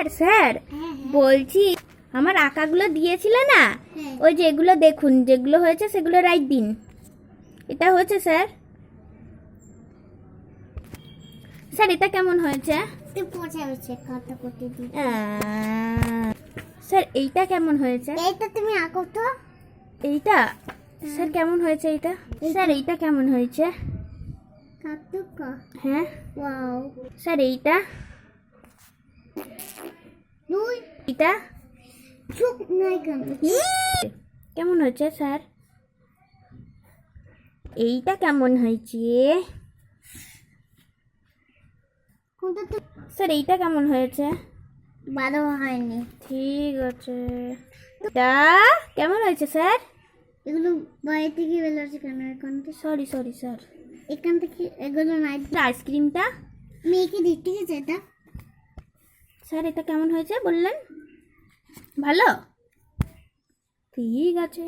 Sir sir হ্যাঁ বলছি আমার আঁকাগুলো দিয়েছিলে না? হ্যাঁ। ওই যেগুলো দেখুন যেগুলো হয়েছে সেগুলো রাইট দিন। এটা হয়েছে স্যার? স্যার এটা কেমন হয়েছে? স্যার এইটা কেমন হয়েছে? এইটা তুমি আঁকো তো। এইটা? স্যার কেমন হয়েছে এইটা? স্যার এইটা কেমন হয়েছে? হ্যাঁ। স্যার এইটা? এইটা চুপ কেমন হয়েছে স্যার? এইটা কেমন হয়েছে? স্যার এইটা কেমন হয়েছে? ভালো হয়নি। ঠিক আছে। এটা কেমন হয়েছে স্যার? এগুলো বাইরে থেকে বেরোচ্ছে কেন এখান? থেকে সরি সরি স্যার। এখান থেকে এগুলো নাই। আইসক্রিমটা? মেয়েকে দিতে গেছে এটা? স্যার এটা কেমন হয়েছে বললেন? ভালো? ঠিক আছে।